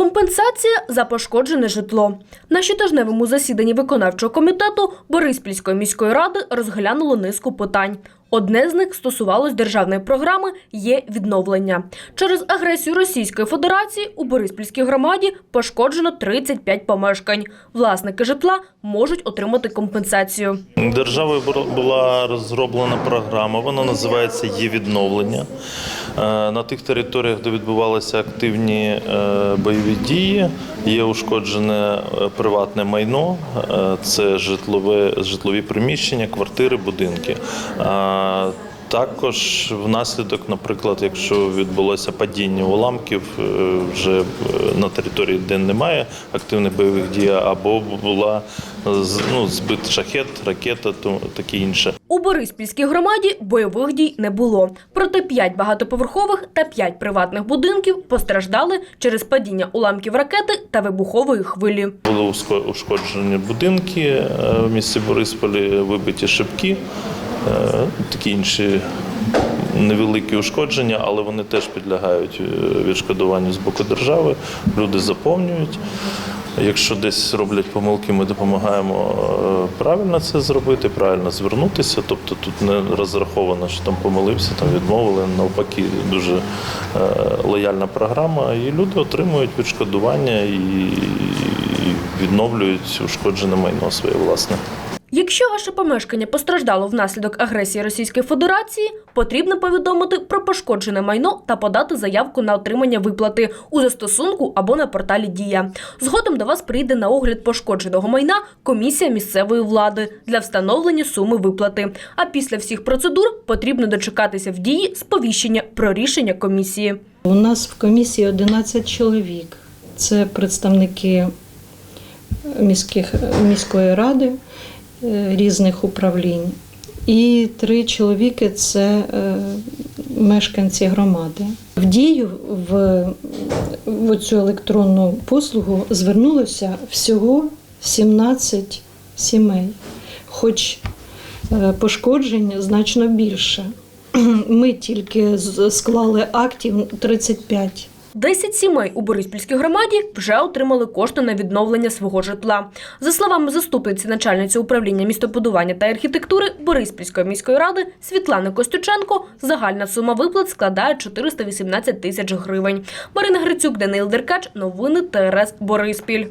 Компенсація за пошкоджене житло. На щотижневому засіданні виконавчого комітету Бориспільської міської ради розглянуло низку питань. Одне з них стосувалось державної програми «Є відновлення». Через агресію Російської Федерації у Бориспільській громаді пошкоджено 35 помешкань. Власники житла можуть отримати компенсацію. Державою бу- була розроблена програма, вона називається Є відновлення. Е, На тих територіях, де відбувалися активні е, бойові дії, є ушкоджене е, приватне майно, це житлове, житлові приміщення, квартири, будинки. Також внаслідок, наприклад, якщо відбулося падіння уламків е, вже е, на території, де немає активних бойових дій, або була ну, збит шахет, ракета, то таке інше. У Бориспільській громаді бойових дій не було. Проте 5 багатоповерхових та 5 приватних будинків постраждали через падіння уламків ракети та вибухової хвилі. Були ушкоджені будинки е, в місті Борисполі, вибиті шибки, такі інші невеликі ушкодження, але вони теж підлягають е, відшкодуванню з боку держави. Люди заповнюють. Якщо десь роблять помилки, ми допомагаємо е, правильно це зробити, правильно звернутися. Тобто тут не розраховано, що там помилився, там відмовили. Навпаки, дуже е, лояльна програма, і люди отримують відшкодування і відновлюють ушкоджене майно своє власне. Якщо ваше помешкання постраждало внаслідок агресії Російської Федерації, потрібно повідомити про пошкоджене майно та подати заявку на отримання виплати у застосунку або на порталі Дія. Згодом до вас прийде на огляд пошкодженого майна комісія місцевої влади для встановлення суми виплати. А після всіх процедур потрібно дочекатися в дії сповіщення про рішення комісії. У нас в комісії 11 чоловік. Це представники міських, міської ради різних управлінь. І три чоловіки це е, мешканці громади. В дію в, в цю електронну послугу звернулося всього 17 сімей, хоч е, пошкоджень значно більше. Ми тільки склали актів 35. 10 сімей у Бориспільській громаді вже отримали кошти на відновлення свого житла. За словами заступниці начальниці управління містобудування та архітектури Бориспільської міської ради Світлани Костюченко, загальна сума виплат складає 418 тисяч гривень. Марина Грицюк, Данил Деркач. Новини ТРС Бориспіль.